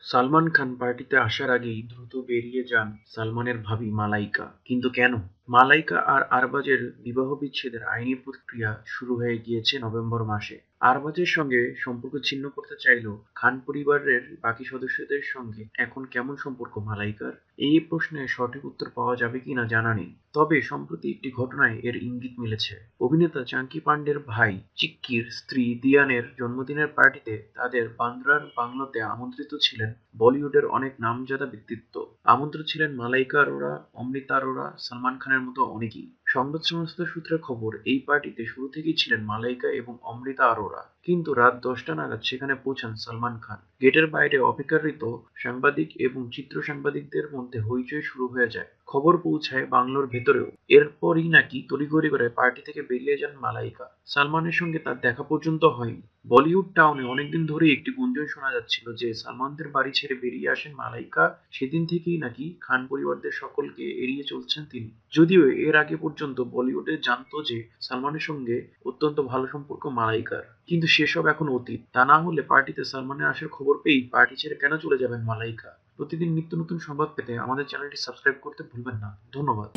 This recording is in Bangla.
সালমান খান পার্টিতে আসার আগেই দ্রুত বেরিয়ে যান সালমানের ভাবি মালাইকা। কিন্তু কেন? মালাইকা আর আরবাজের বিবাহ বিচ্ছেদের আইনি প্রক্রিয়া শুরু হয়ে গিয়েছে নভেম্বর মাসে। আরবাজের সঙ্গে সম্পর্ক ছিন্ন করতে চাইলেও খান পরিবারের বাকি সদস্যদের সঙ্গে এখন কেমন সম্পর্ক, মালাইকার? এই প্রশ্নে সঠিক উত্তর পাওয়া যাবে কিনা জানা নেই। তবে সম্প্রতি একটি ঘটনায় এর ইঙ্গিত মিলেছে। অভিনেতা চাঙ্কি পান্ডের ভাই চিক্কির স্ত্রী দিয়ানের জন্মদিনের পার্টিতে তাদের বান্দ্রার বাংলোতে আমন্ত্রিত ছিলেন বলিউডের অনেক নামজাদা ব্যক্তিত্ব। আমন্ত্রিত ছিলেন মালাইকা আরোরা অমৃতা আরোরা সালমান খানের মতো অনেকেই। সংবাদ সংস্থা সূত্রে খবর, এই পার্টিতে শুরু থেকেই ছিলেন মালাইকা এবং অমৃতা আরোরা কিন্তু রাত দশটা নাগাদ সেখানে পৌঁছান সালমান খান। গেটের বাইরে অপেক্ষাকৃত সাংবাদিক এবং চিত্র সাংবাদিকদের মধ্যে হইচই শুরু হয়ে যায়। খবর পৌঁছায় বাংলোর ভেতরেও। এরপরই নাকি তড়িঘড়ি করে পার্টি থেকে বেরিয়ে যান মালাইকা। সালমানের সঙ্গে তার দেখা পর্যন্ত হয়নি। বলিউড টাউনে অনেকদিন ধরেই একটি গুঞ্জন শোনা যাচ্ছিল যে সালমানদের বাড়ি ছেড়ে বেরিয়ে আসেন মালাইকা। সেদিন থেকেই নাকি খান পরিবারদের সকলকে এড়িয়ে চলছেন তিনি? যদিও এর আগে পর্যন্ত বলিউডে জানতো যে সালমানের সঙ্গে অত্যন্ত ভালো সম্পর্ক মালাইকার। কিন্তু সেসব এখন অতীত। তা না হলে পার্টিতে সালমানের আসার খবর পেয়েই পার্টি ছেড়ে কেন চলে যাবেন মালাইকা? প্রতিদিন নিত্য নতুন সংবাদ পেতে আমাদের চ্যানেলটি সাবস্ক্রাইব করতে ভুলবেন না। ধন্যবাদ।